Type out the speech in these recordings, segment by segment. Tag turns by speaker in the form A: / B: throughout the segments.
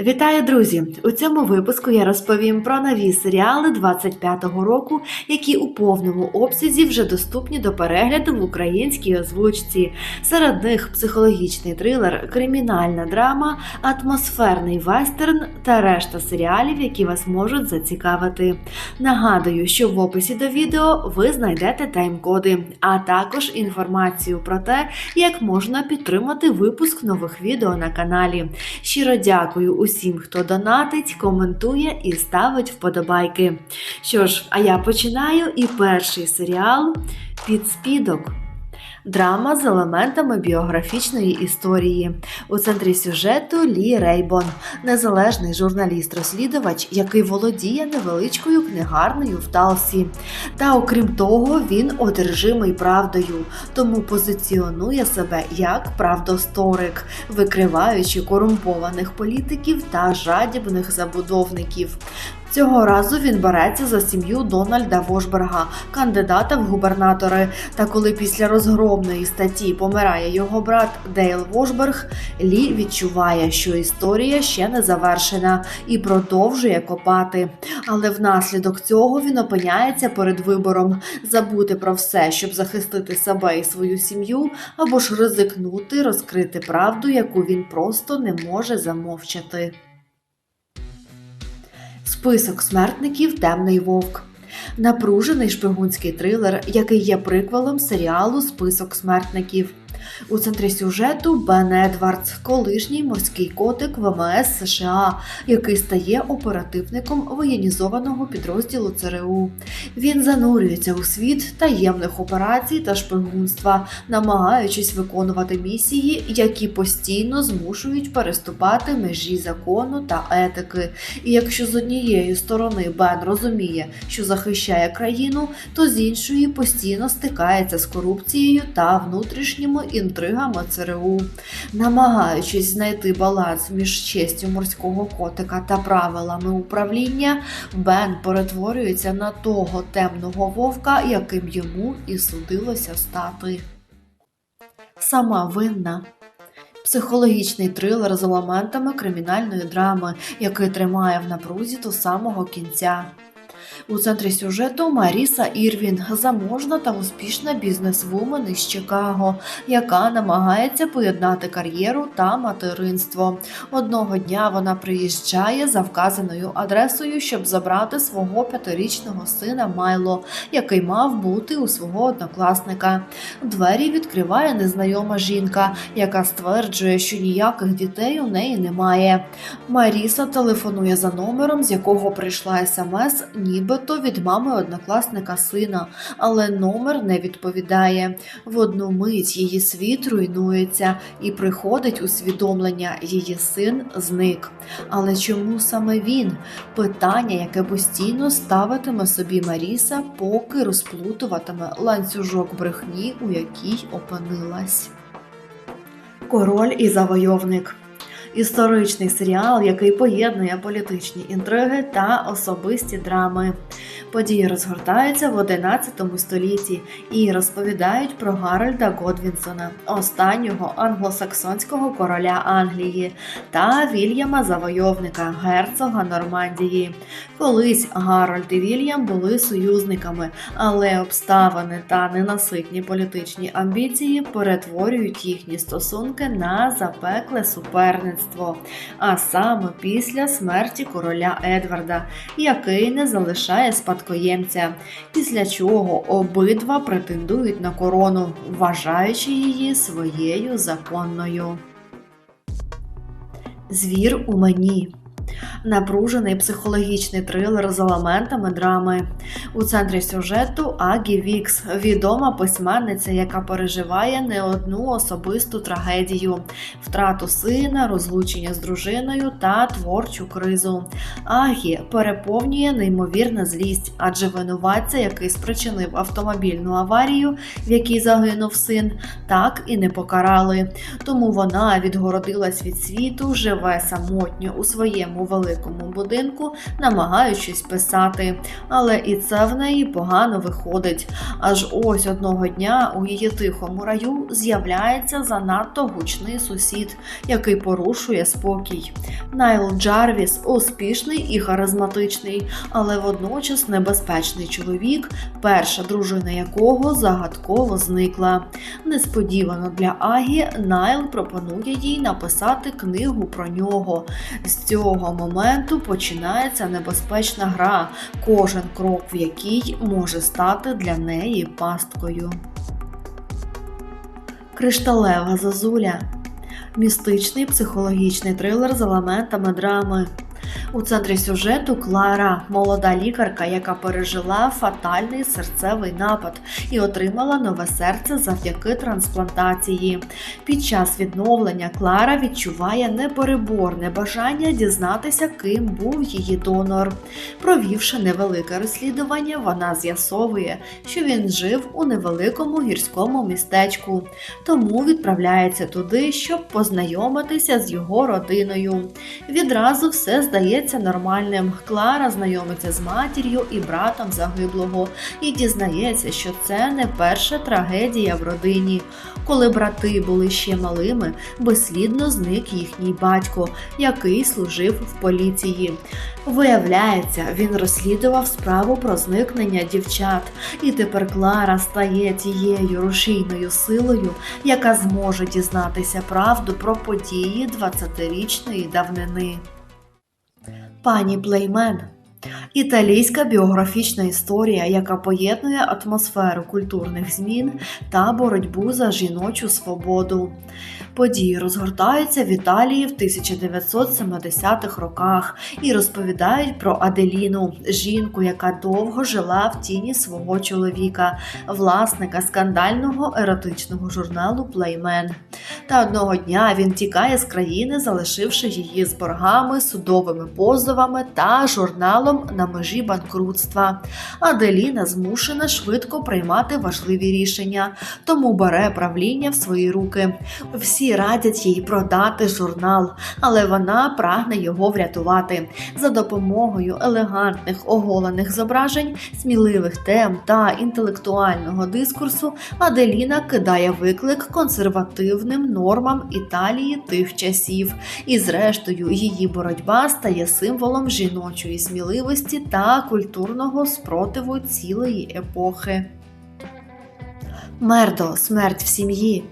A: Вітаю, друзі! У цьому випуску я розповім про нові серіали 25-го року, які у повному обсязі вже доступні до перегляду в українській озвучці. Серед них психологічний трилер, кримінальна драма, атмосферний вестерн та решта серіалів, які вас можуть зацікавити. Нагадую, що в описі до відео ви знайдете тайм-коди, а також інформацію про те, як можна підтримати випуск нових відео на каналі. Щиро дякую усім, хто донатить, коментує і ставить вподобайки. Що ж, а я починаю і перший серіал Підспідок. Драма з елементами біографічної історії. У центрі сюжету Лі Рейбон, незалежний журналіст-розслідувач, який володіє невеличкою книгарнею в Талсі. Та окрім того, він одержимий правдою, тому позиціонує себе як правдосторик, викриваючи корумпованих політиків та жадібних забудовників. Цього разу він береться за сім'ю Дональда Вошберга, кандидата в губернатори. Та коли після розгромної статті помирає його брат Дейл Вошберг, Лі відчуває, що історія ще не завершена і продовжує копати. Але внаслідок цього він опиняється перед вибором забути про все, щоб захистити себе і свою сім'ю, або ж ризикнути розкрити правду, яку він просто не може замовчати. Список смертників Темний вовк. Напружений шпигунський трилер, який є приквелом серіалу Список смертників. У центрі сюжету Бен Едвардс, колишній морський котик ВМС США, який стає оперативником воєнізованого підрозділу ЦРУ. Він занурюється у світ таємних операцій та шпигунства, намагаючись виконувати місії, які постійно змушують переступати межі закону та етики. І якщо з однієї сторони Бен розуміє, що захищає країну, то з іншої постійно стикається з корупцією та внутрішніми інтригами ЦРУ, намагаючись знайти баланс між честю морського котика та правилами управління, Бен перетворюється на того темного вовка, яким йому і судилося стати. Сама винна. Психологічний трилер з елементами кримінальної драми, який тримає в напрузі до самого кінця. У центрі сюжету Маріса Ірвін, заможна та успішна бізнесвумен із Чикаго, яка намагається поєднати кар'єру та материнство. Одного дня вона приїжджає за вказаною адресою, щоб забрати свого п'ятирічного сина Майло, який мав бути у свого однокласника. Двері відкриває незнайома жінка, яка стверджує, що ніяких дітей у неї немає. Маріса телефонує за номером, з якого прийшла смс, нібито від мами однокласника сина, але номер не відповідає. В одну мить її світ руйнується і приходить усвідомлення, її син зник. Але чому саме він? Питання, яке постійно ставитиме собі Маріса, поки розплутуватиме ланцюжок брехні, у якій опинилась. Король і завойовник. Історичний серіал, який поєднує політичні інтриги та особисті драми. Події розгортаються в 11 столітті і розповідають про Гарольда Годвінсона, останнього англосаксонського короля Англії, та Вільяма Завойовника, герцога Нормандії. Колись Гарольд і Вільям були союзниками, але обставини та ненаситні політичні амбіції перетворюють їхні стосунки на запекле суперництво, а саме після смерті короля Едварда, який не залишає спадкоємця, після чого обидва претендують на корону, вважаючи її своєю законною. Звір у мені. Напружений психологічний трилер з елементами драми. У центрі сюжету Агі Вікс, відома письменниця, яка переживає не одну особисту трагедію, втрату сина, розлучення з дружиною та творчу кризу. Агі переповнює неймовірна злість, адже винуватця, який спричинив автомобільну аварію, в якій загинув син, так і не покарали. Тому вона відгородилась від світу, живе самотньо у своєму великому будинку, намагаючись писати, але і це в неї погано виходить. Аж ось одного дня у її тихому раю з'являється занадто гучний сусід, який порушує спокій. Найл Джарвіс успішний і харизматичний, але водночас небезпечний чоловік, перша дружина якого загадково зникла. Несподівано для Агі Найл пропонує їй написати книгу про нього. З цього моменту починається небезпечна гра, кожен крок в якій може стати для неї пасткою. Кришталева зозуля містичний психологічний трилер з елементами драми. У центрі сюжету Клара, молода лікарка, яка пережила фатальний серцевий напад і отримала нове серце завдяки трансплантації. Під час відновлення Клара відчуває непереборне бажання дізнатися, ким був її донор. Провівши невелике розслідування, вона з'ясовує, що він жив у невеликому гірському містечку, тому відправляється туди, щоб познайомитися з його родиною. Відразу все здається нормальним. Клара знайомиться з матір'ю і братом загиблого і дізнається, що це не перша трагедія в родині. Коли брати були ще малими, безслідно зник їхній батько, який служив в поліції. Виявляється, він розслідував справу про зникнення дівчат, і тепер Клара стає тією рушійною силою, яка зможе дізнатися правду про події 20-річної давнини. Пані Плеймен Італійська біографічна історія, яка поєднує атмосферу культурних змін та боротьбу за жіночу свободу. Події розгортаються в Італії в 1970-х роках і розповідають про Аделіну, жінку, яка довго жила в тіні свого чоловіка, власника скандального еротичного журналу Playmen. Та одного дня він тікає з країни, залишивши її з боргами, судовими позовами та журналом на межі банкрутства. Аделіна змушена швидко приймати важливі рішення, тому бере правління в свої руки. Всі радять їй продати журнал, але вона прагне його врятувати за допомогою елегантних оголених зображень, сміливих тем та інтелектуального дискурсу. Аделіна кидає виклик консервативним нормам Італії тих часів, і, зрештою, її боротьба стає символом жіночої сміливості та культурного спротиву цілої епохи. Мердо смерть в сім'ї.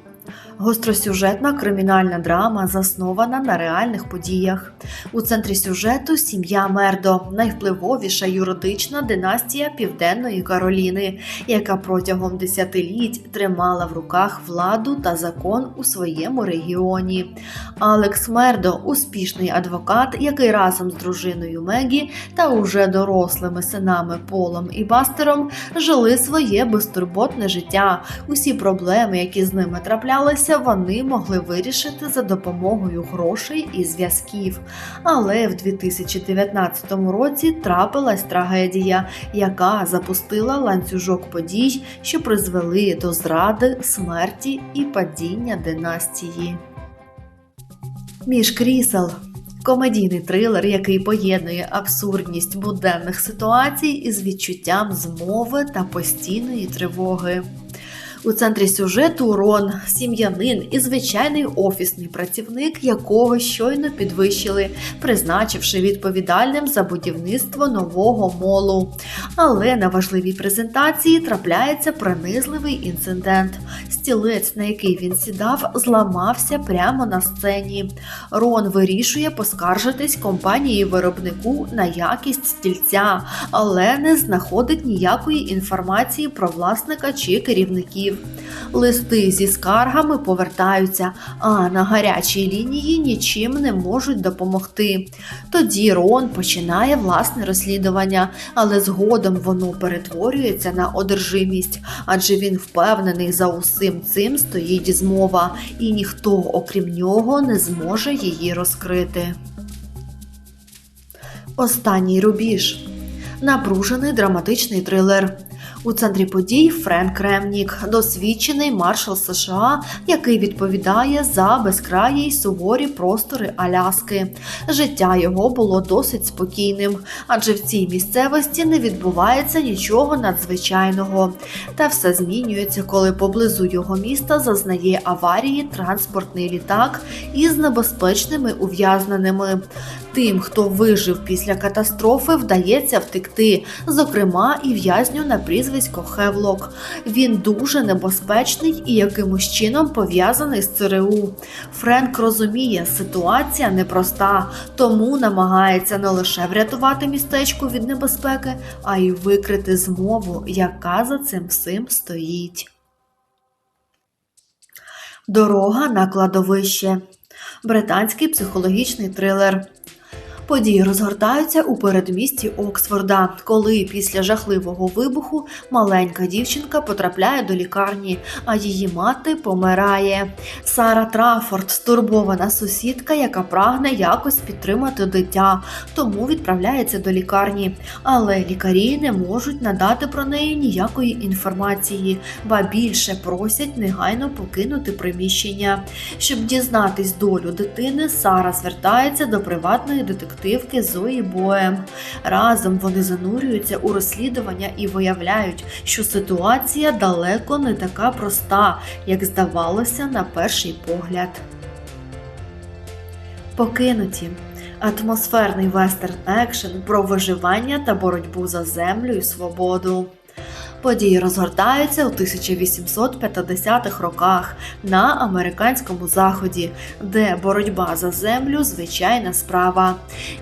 A: Гостросюжетна кримінальна драма заснована на реальних подіях. У центрі сюжету сім'я Мердо, найвпливовіша юридична династія Південної Кароліни, яка протягом десятиліть тримала в руках владу та закон у своєму регіоні. Алекс Мердо успішний адвокат, який разом з дружиною Мегі та уже дорослими синами Полом і Бастером жили своє безтурботне життя. Усі проблеми, які з ними траплялися, вони могли вирішити за допомогою грошей і зв'язків. Але в 2019 році трапилась трагедія, яка запустила ланцюжок подій, що призвели до зради, смерті і падіння династії. Між крісел комедійний трилер, який поєднує абсурдність буденних ситуацій із відчуттям змови та постійної тривоги. У центрі сюжету Рон, сім'янин і звичайний офісний працівник, якого щойно підвищили, призначивши відповідальним за будівництво нового молу. Але на важливій презентації трапляється принизливий інцидент. Стілець, на який він сідав, зламався прямо на сцені. Рон вирішує поскаржитись компанії виробнику на якість стільця, але не знаходить ніякої інформації про власника чи керівників. Листи зі скаргами повертаються, а на гарячій лінії нічим не можуть допомогти. Тоді Рон починає власне розслідування, але згодом воно перетворюється на одержимість, адже він впевнений, за усім цим стоїть змова, і ніхто, окрім нього, не зможе її розкрити. Останній рубіж напружений драматичний трилер. У центрі подій Френк Ремнік, досвідчений маршал США, який відповідає за безкраї й суворі простори Аляски. Життя його було досить спокійним, адже в цій місцевості не відбувається нічого надзвичайного. Та все змінюється, коли поблизу його міста зазнає аварії транспортний літак із небезпечними ув'язненими. Тим, хто вижив після катастрофи, вдається втекти, зокрема і в'язню на прізвисько Хевлок. Він дуже небезпечний і якимось чином пов'язаний з ЦРУ. Френк розуміє, ситуація непроста, тому намагається не лише врятувати містечко від небезпеки, а й викрити змову, яка за цим всім стоїть. Дорога на кладовище. Британський психологічний трилер. Події розгортаються у передмісті Оксфорда, коли після жахливого вибуху маленька дівчинка потрапляє до лікарні, а її мати помирає. Сара Трафорд стурбована сусідка, яка прагне якось підтримати дитя, тому відправляється до лікарні. Але лікарі не можуть надати про неї ніякої інформації, ба більше просять негайно покинути приміщення. Щоб дізнатись долю дитини, Сара звертається до приватної детективної детективки Зої Боем. Разом вони занурюються у розслідування і виявляють, що ситуація далеко не така проста, як здавалося на перший погляд. Покинуті. Атмосферний вестерн екшен про виживання та боротьбу за землю і свободу. Події розгортаються у 1850-х роках на американському заході, де боротьба за землю звичайна справа.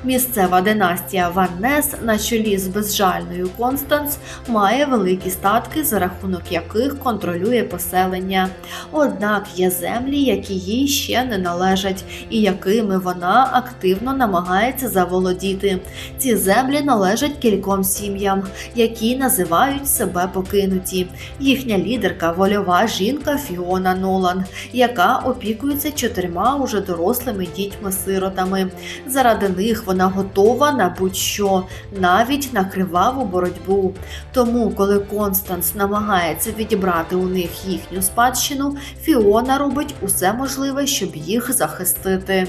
A: Місцева династія Ван Нес на чолі з безжальною Констанс має великі статки, за рахунок яких контролює поселення. Однак є землі, які їй ще не належать, і якими вона активно намагається заволодіти. Ці землі належать кільком сім'ям, які називають себе покинуті. Їхня лідерка вольова жінка Фіона Нолан, яка опікується чотирма уже дорослими дітьми-сиротами. Заради них вона готова на будь-що, навіть на криваву боротьбу. Тому, коли Констанс намагається відібрати у них їхню спадщину, Фіона робить усе можливе, щоб їх захистити.